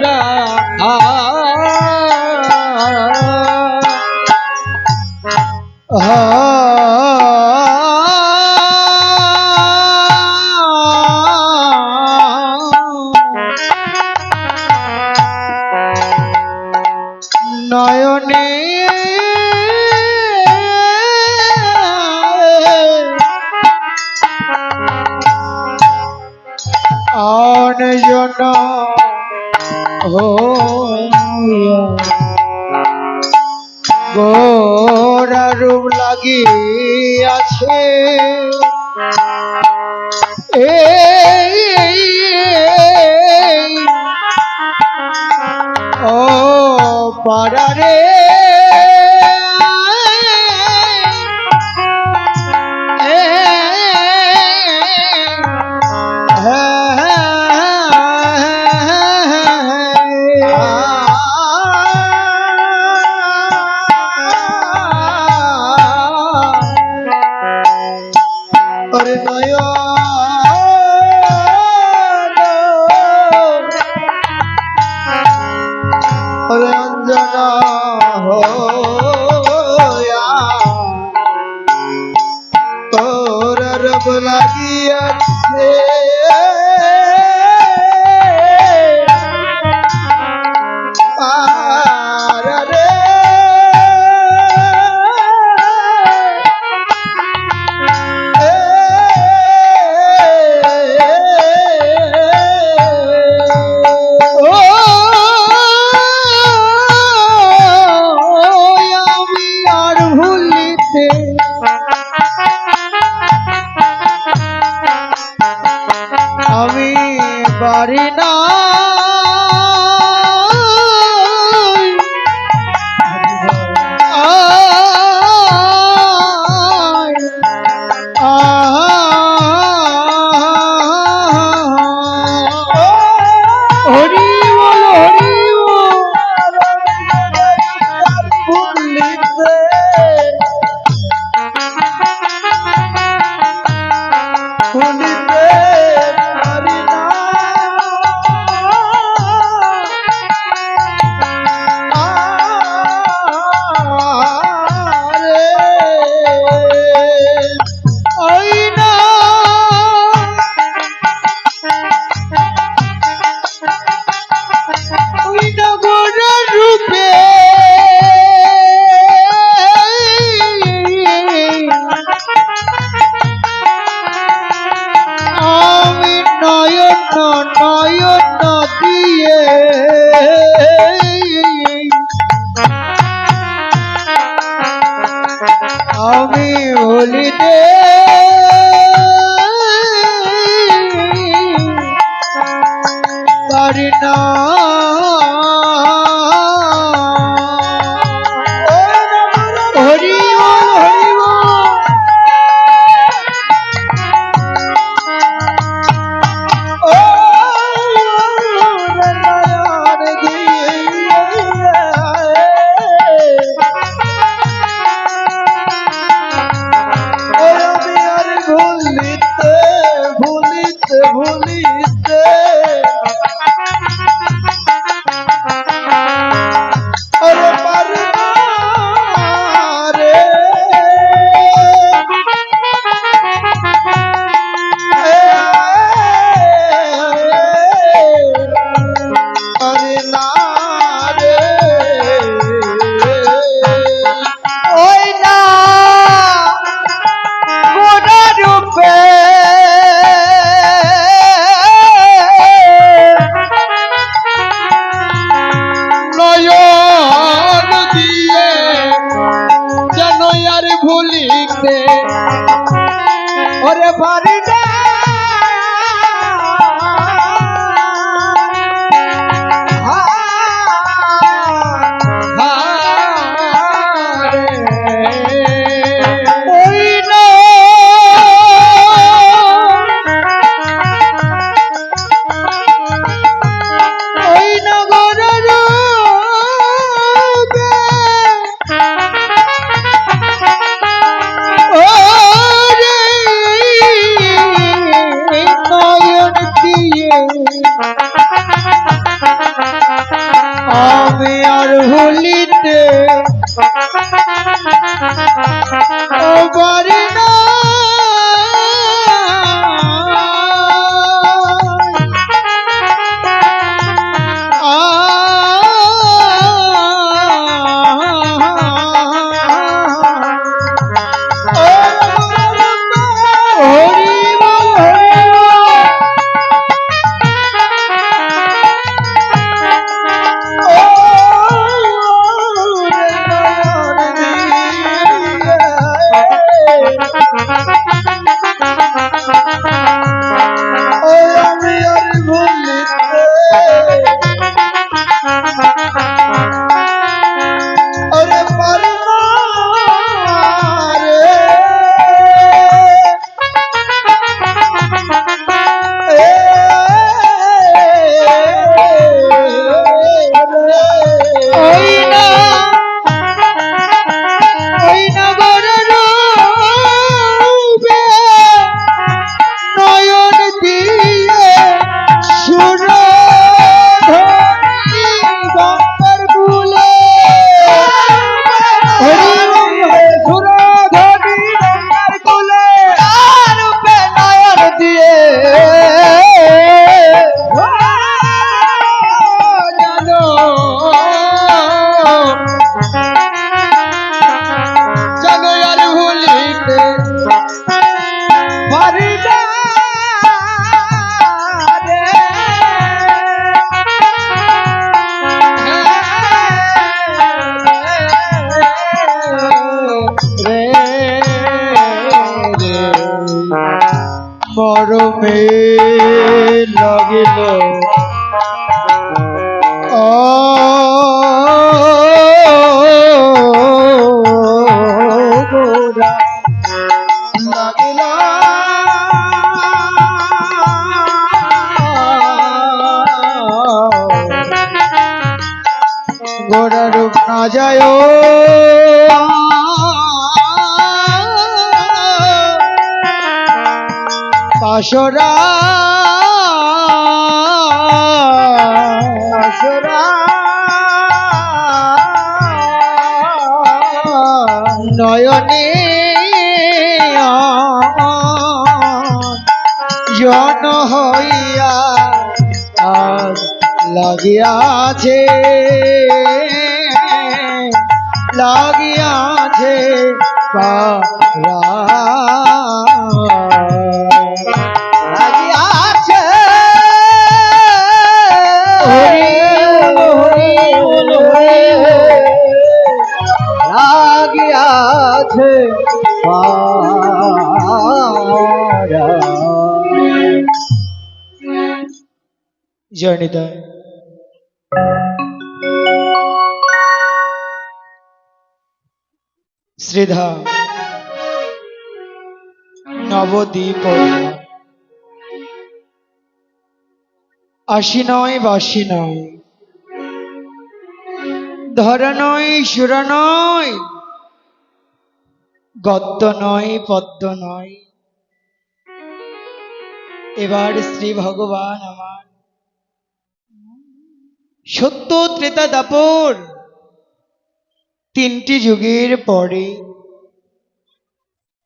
সরা prepare. পরমে লাগিল। সরা সরা নয়নে জন হইয়া আজ লাগিয়াছে। লাগিয়াছে পারা জয়নিতা। শ্রীধা, নবদ্বীপ। আশি নয় বাসি নয় ধরা নয় সুরা নয় গদ্য নয় পদ্ম নয় এবার শ্রী ভগবান আমার। সত্য ত্রেতা দাপর তিনটি যুগের পরে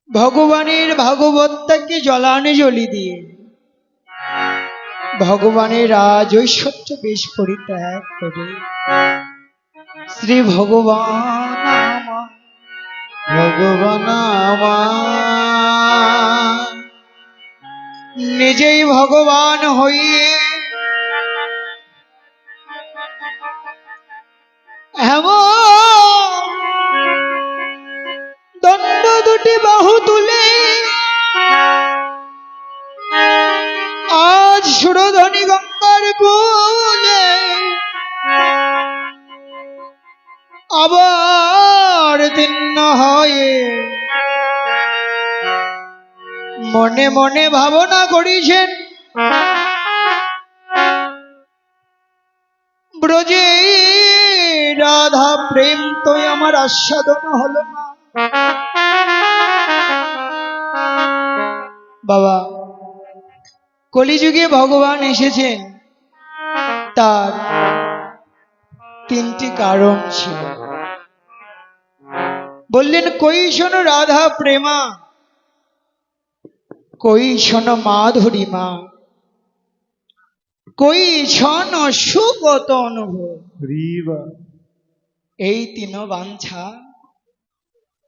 ভগবানের ভাগবতটাকে জলানে জলি দিয়ে ভগবানের রাজ ঐশ্বর্য বেশ পরিত্যাগ করে শ্রী ভগবান ভগবান নিজেই ভগবান হইয়ে এমন দণ্ড দুটি বাহু তুলে আজ সুরধনী গঙ্গার কুলে আবার তিন্ন হয়ে মনে মনে ভাবনা করিছেন প্রেম তো আমার আস্বাদন হলো না। বাবা, কলিযুগে ভগবান এসেছেন। তার তিনটি কারণ ছিল। বললেন, কই শোনো রাধা প্রেমা? কই শোনো মাধুরী মা? কই ছন সুগত অনুভব? এই তিন বাঞ্ছা।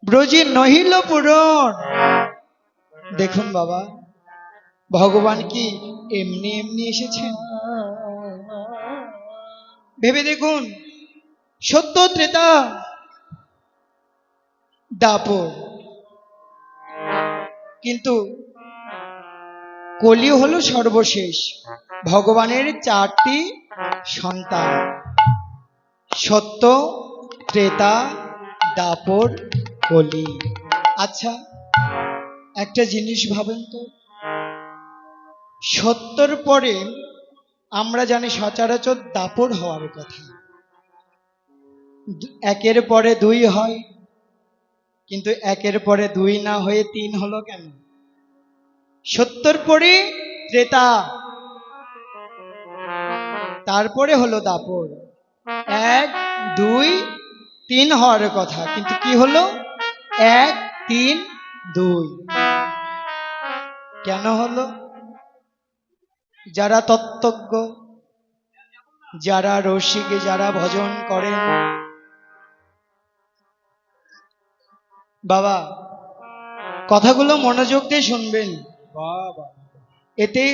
ব্রজে নহিল পূরণ। দেখুন বাবা, ভগবান কি এমনি এমনি এসেছেন? ভেবে দেখুন, সত্য ত্রেতা, দাপর। কিন্তু কলি হলো সর্বশেষ, ভগবানের চারটি সন্তান। সত্য ত্রেতা দাপর কলি। আচ্ছা একটা জিনিস ভাবেন তো। সত্যর পরে আমরা জানি সচরাচর দাপর হওয়ার কথা। একের পরে দুই হয়, কিন্তু একের পরে দুই না হয়ে তিন হলো কেন? সত্তর পরে ত্রেতা তারপরে হলো দাপর এক, দুই তিন হওয়ার কথা, কিন্তু কি হলো? এক, তিন, দুই। কেন হলো? যারা তত্ত্বজ্ঞ, যারা রসিকে, যারা ভজন করেন। বাবা, কথাগুলো মনোযোগ দিয়ে শুনবেন। এতে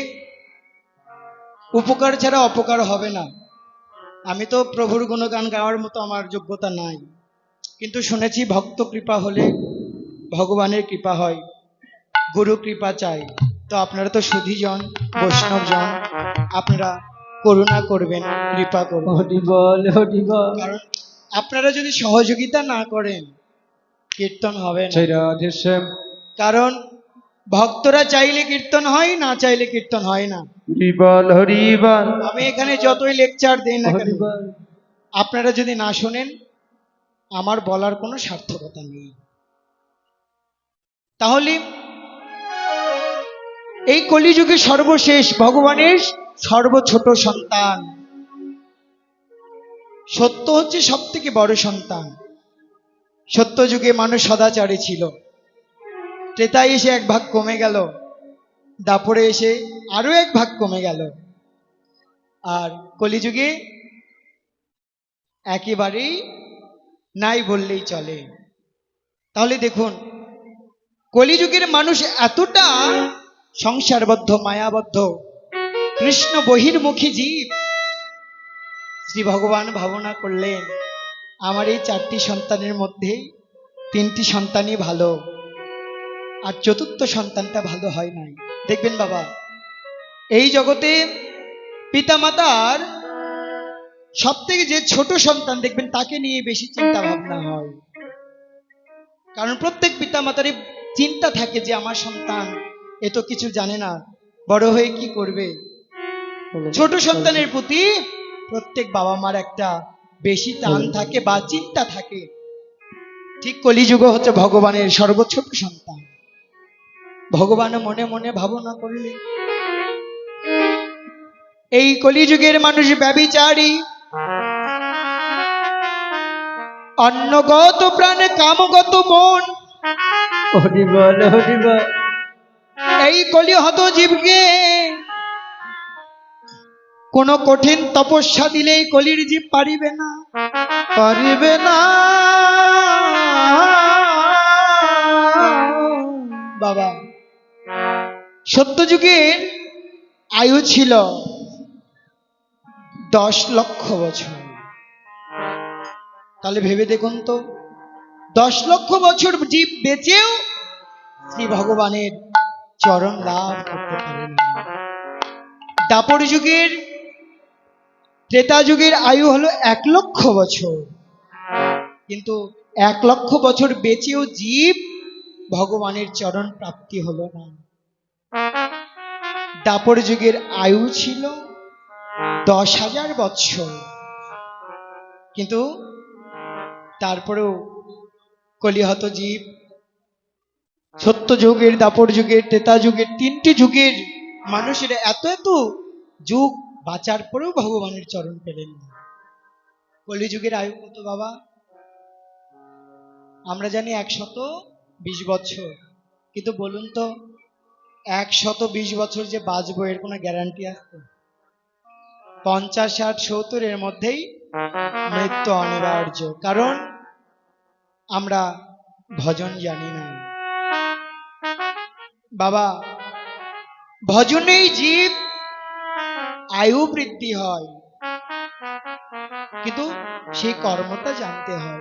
উপকার ছাড়া অপকার হবে না। আমি তো প্রভুর গুণগান গাওয়ার মতো আমার যোগ্যতা নাই। কিন্তু শুনেছি ভক্ত কৃপা হলে ভগবানের কৃপা হয় গুরু কৃপা চাই। তো আপনারা তো সুধীজন বৈষ্ণবজন আপনারা করুণা করবেন কৃপা করবেন কারণ আপনারা যদি সহযোগিতা না করেন কীর্তন হবে কারণ ভক্তরা চাইলে কীর্তন হয় না চাইলে কীর্তন হয় না। হরিবল হরিবল আমি এখানে যতই লেকচার দিই না কেন আপনারা যদি না শোনেন আমার বলার কোনো সার্থকতা নেই। তাহলে এই কলিযুগে সর্বশেষ ভগবানের সর্বছোট সন্তান। সত্য হচ্ছে সব থেকে বড় সন্তান। সত্য যুগে মানুষ সদাচারে ছিল। ত্রেতায় এসে এক ভাগ কমে গেল। দাপরে এসে আরও এক ভাগ কমে গেল। আর কলিযুগে একেবারেই নাই বললেই চলে। তাহলে দেখুন, কলিযুগের মানুষ এতটা সংসারবদ্ধ, মায়াবদ্ধ, কৃষ্ণ বহির্মুখী জীব, শ্রী ভগবান ভাবনা করলেন, আমার এই চারটি সন্তানের মধ্যে তিনটি সন্তানই ভালো, আর চতুর্থ সন্তানটা ভালো হয় নাই। দেখবেন বাবা এই জগতে পিতামাতার সব থেকে যে ছোট সন্তান দেখবেন তাকে নিয়ে বেশি চিন্তা ভাবনা হয়। কারণ প্রত্যেক পিতামাতারই চিন্তা থাকে যে আমার সন্তান এ তো কিছু জানে না বড় হয়ে কি করবে? ছোট সন্তানের প্রতি প্রত্যেক বাবা মার একটা বেশি টান থাকে বা চিন্তা থাকে। ঠিক কলিযুগ হচ্ছে ভগবানের সর্বছোট সন্তান। ভগবান মনে মনে ভাবনা করলে এই কলিযুগের মানুষ ব্যবিচারী। অন্নগত প্রাণে কামগত মন। এই কলি হত জীবকে কোন কঠিন তপস্যা দিলেই কলির জীব পারিবে না। পারিবে না। বাবা। সত্যযুগের আয়ু ছিল দশ লক্ষ বছর। তাহলে ভেবে দেখুন তো, দশ লক্ষ বছর জীব বেঁচেও শ্রী ভগবানের চরণ লাভ করতে পারেন। দাপর যুগের, ত্রেতা যুগের আয়ু হলো এক লক্ষ বছর। কিন্তু এক লক্ষ বছর বেঁচেও জীব ভগবানের চরণ প্রাপ্তি হলো না। দাপর যুগের আয়ু ছিল দশ হাজার বৎসর। কিন্তু তারপরেও কলিহত জীব সত্য যুগের, দাপর যুগের, ত্রেতা যুগের, তিনটি যুগের মানুষের এত এত যুগ বাঁচার পরেও ভগবানের চরণ পেলেন না। কলিযুগের আয়ু কত বাবা? আমরা জানি একশত বিশ বছর কিন্তু বলুন তো একশত বিশ বছর যে বাঁচবো, এর কোনো গ্যারান্টি আছে? পঞ্চাশ ষাট সত্তর এর মধ্যেই মৃত্যু অনিবার্য। কারণ আমরা ভজন জানি না। বাবা, ভজনেই জীব আয়ু বৃদ্ধি হয়। কিন্তু সেই কর্মটা জানতে হয়।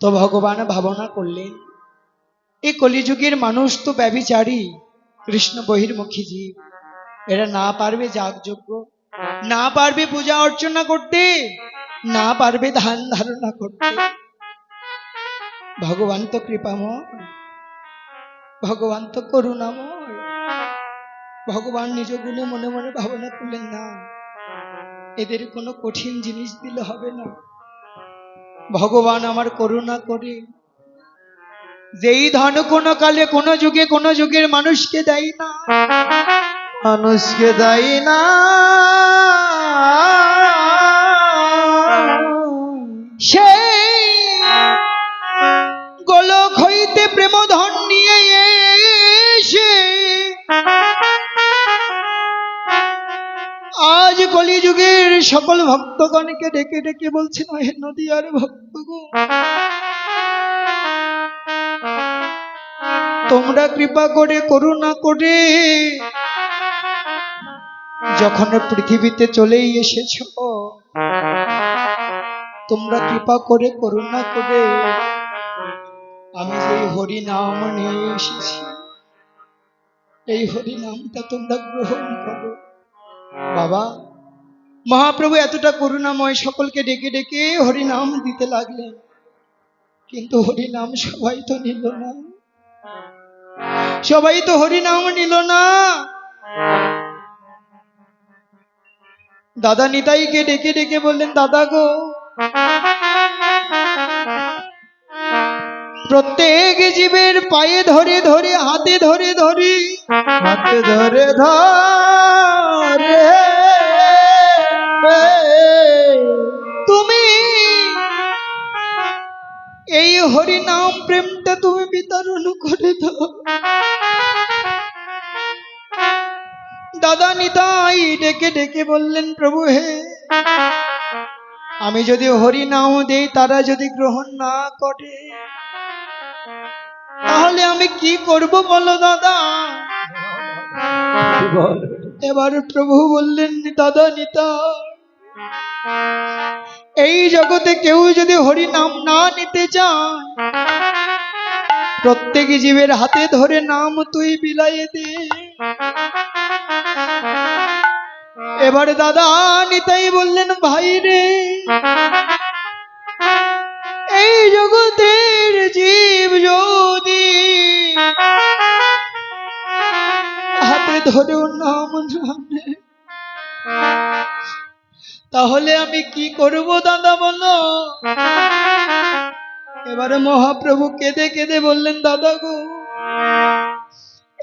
তো ভগবান ভাবনা করলেন, এই কলিযুগের মানুষ তো ব্যবিচারী কৃষ্ণ বহির্মুখী জীব। এরা না পারবে যাগযজ্ঞ, না পারবে পূজা অর্চনা করতে, না পারবে ধান ধারণা করতে। ভগবান তো কৃপাময় ভগবান তো করুণাময় ভগবান নিজ গুণে মনে মনে ভাবনা করলেন না। এদের কোনো কঠিন জিনিস দিলে হবে না। ভগবান আমার করুণা করে যেই ধন কোনো কালে কোনো যুগে কোনো যুগের মানুষকে দেয় না। মানুষকে দেয় না। সেই গোলক হইতে প্রেম ধন নিয়ে এসে আজ কলিযুগের সকল ভক্তগণকে ডেকে ডেকে বলছেন হে নদী আর ভক্তগণ তোমরা কৃপা করে, করুণা করে। যখন পৃথিবীতে চলেই এসেছ, তোমরা কৃপা করে, করুণা করে। আমি যে হরি নাম নিয়ে এসেছি, এই হরি নামটা তোমরা গ্রহণ করো। বাবা, মহাপ্রভু এতটা করুণাময়, সকলকে ডেকে ডেকে হরি নাম দিতে লাগলেন। কিন্তু হরি নাম সবাই তো নিল না। সবাই তো হরি নাম নিল না। দাদা নিতাইকে ডেকে ডেকে বললেন, দাদা গো, প্রত্যেক জীবের পায়ে ধরে ধরে, হাতে ধরে ধরে, হাতে ধরে ধরে, তুমি এই হরি নাম প্রেমটা তুমি বিতরণ করে দাও দাদা নিতাই ডেকে ডেকে বললেন, প্রভু হে, আমি যদি হরি নাম দেই, তারা যদি গ্রহণ না করে, তাহলে আমি কি করব বলো দাদা? এবার প্রভু বললেন, দাদা নিতা এই জগতে কেউ যদি হরি নাম না নিতে চায় প্রত্যেক জীবের হাতে ধরে নাম তুই বিলাইয়ে দে। এবারে দাদা নিতাই বললেন, ভাই রে, এই জগতের জীব যদি হাতে ধরেও নাম জানে, তাহলে আমি কি করব দাদা বলো? এবারে মহাপ্রভু কেঁদে কেঁদে বললেন, দাদা গো,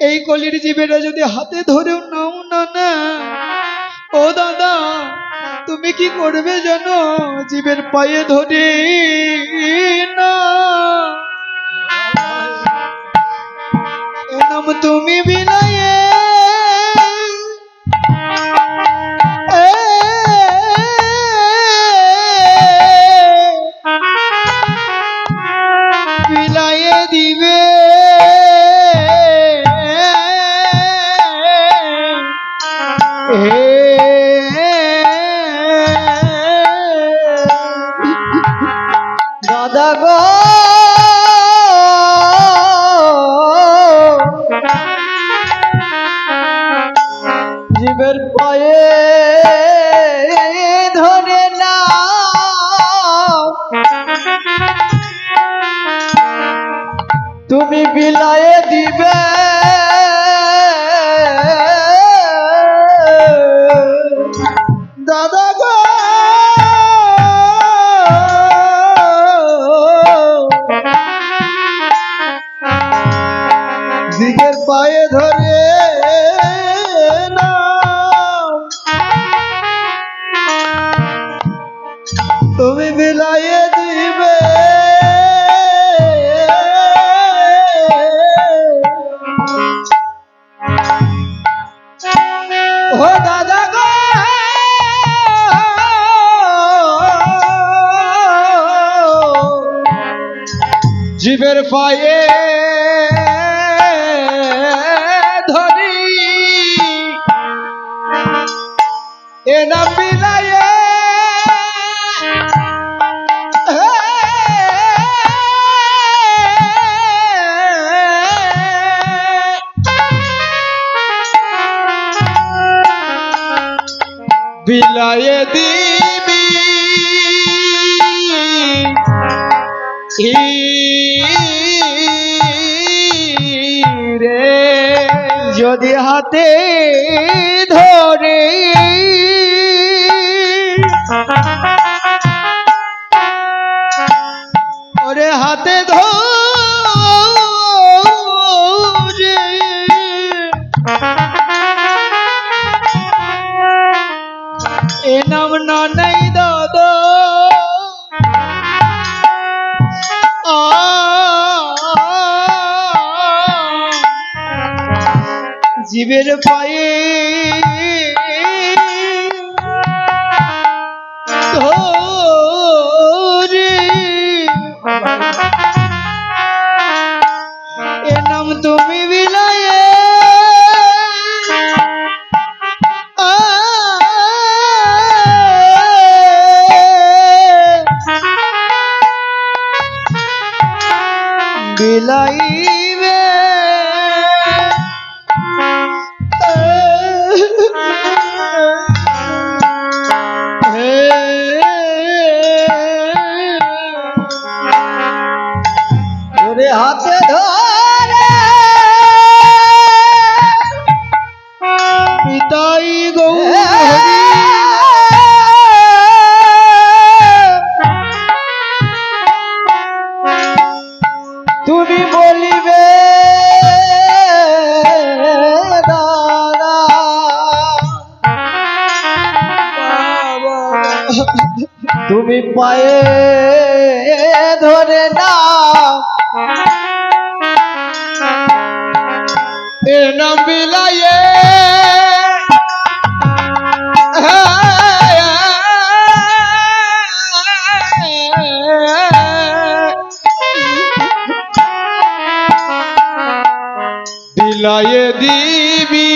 এই কলির জীবেরা যদি হাতে ধরেও নাও না না, ও দাদা, তুমি কি করবে জানো? জীবের পায়ে ধরে না। তুমি বিলায়ে বিলায়ে দিবি। রে যদি হাতে ধরে নাম নাই দাদা। জীবের পায়ে তুমি পায়ে ধরে না নাম বিলায়ে বিলায়ে দিবি।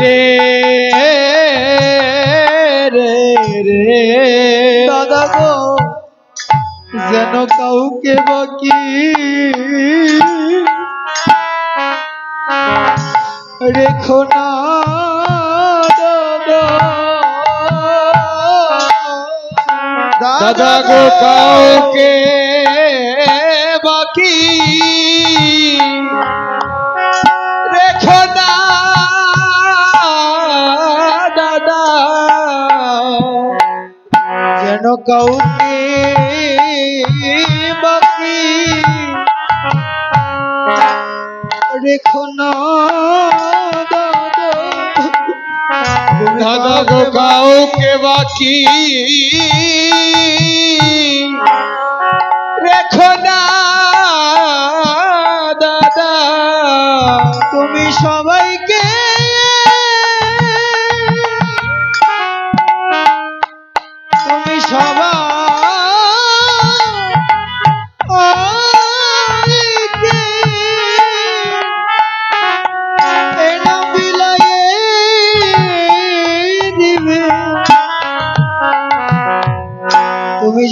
রে যেন কাউকে বাকি। রেখো না দাদা। গো কাউকে বাকি। রেখো না দাদা। যেন কাউকে রেখো না দাদা গো কাউকে বাকি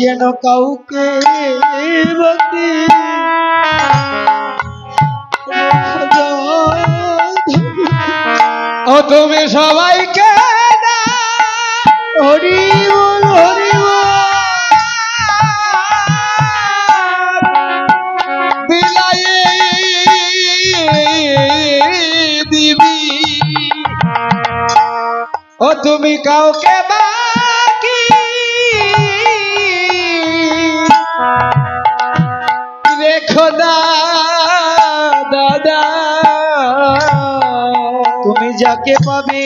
যেন কাউকে বাকি ও তুমি সবাইকে হরি বল হরি দিবি। ও তুমি কাউকে দাদা তুমি যাকে পাবে